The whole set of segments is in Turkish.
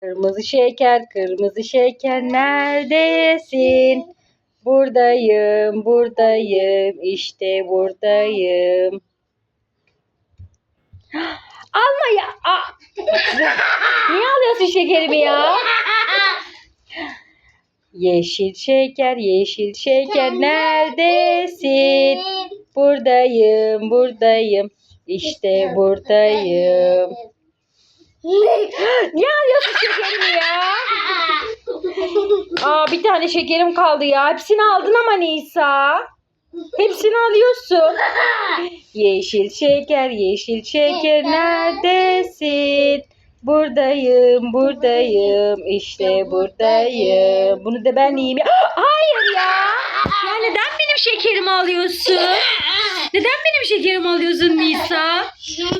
Kırmızı şeker, kırmızı şeker neredesin? Buradayım, buradayım, işte buradayım. Alma ya. Niye alıyorsun şekerimi ya? Yeşil şeker, yeşil şeker neredesin? Buradayım, buradayım, işte buradayım. Niye alıyorsun şekerimi ya? Aa bir tane şekerim kaldı ya. Hepsini aldın ama Nisa. Hepsini alıyorsun. Yeşil şeker, yeşil şeker neredesin? Buradayım, buradayım, işte buradayım. Bunu da ben yiyeyim. Hayır ya. Ya neden benim şekerimi alıyorsun? Neden benim şekerimi alıyorsun Nisa?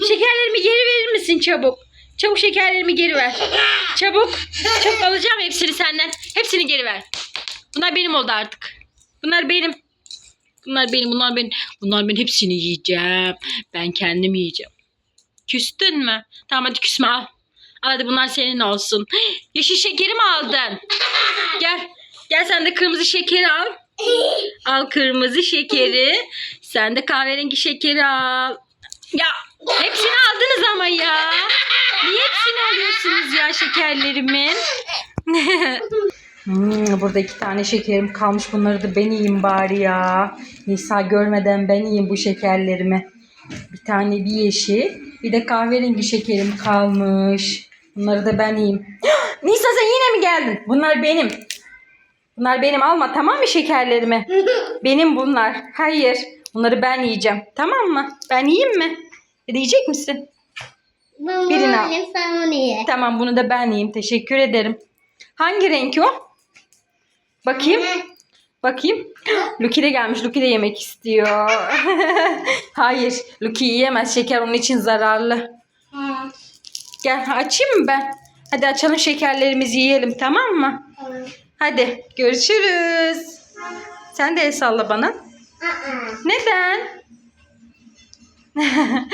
Şekerlerimi geri verir misin çabuk? Çabuk şekerlerimi geri ver. Çabuk. Çabuk alacağım hepsini senden. Hepsini geri ver. Bunlar benim oldu artık. Bunlar benim. Bunlar benim, bunlar benim. Bunlar ben hepsini yiyeceğim. Ben kendim yiyeceğim. Küstün mü? Tamam hadi küsme al. Al hadi bunlar senin olsun. Yeşil şekeri mi aldın? Gel. Gel sen de kırmızı şekeri al. Al kırmızı şekeri. Sen de kahverengi şekeri al. Ya hepsini aldınız ama ya. Alıyorsunuz ya şekerlerimin? Hmm, burada iki tane şekerim kalmış. Bunları da ben yiyeyim bari ya. Nisa görmeden ben yiyeyim bu şekerlerimi. Bir tane bir yeşil, bir de kahverengi şekerim kalmış. Bunları da ben yiyeyim. Nisa sen yine mi geldin? Bunlar benim. Bunlar benim alma tamam mı şekerlerimi? Benim bunlar. Hayır. Bunları ben yiyeceğim. Tamam mı? Ben yiyeyim mi? Yiyecek misin? Birini Birini al. Sen onu ye. Tamam bunu da ben yiyeyim. Teşekkür ederim. Hangi renk o? Bakayım. Bakayım. Luki de gelmiş. Luki de yemek istiyor. Hayır. Luki yiyemez. Şeker onun için zararlı. Ha, Gel açayım mı ben? Hadi açalım şekerlerimizi yiyelim tamam mı? tamam. Hadi görüşürüz. Sen de el salla bana. Aa. Neden?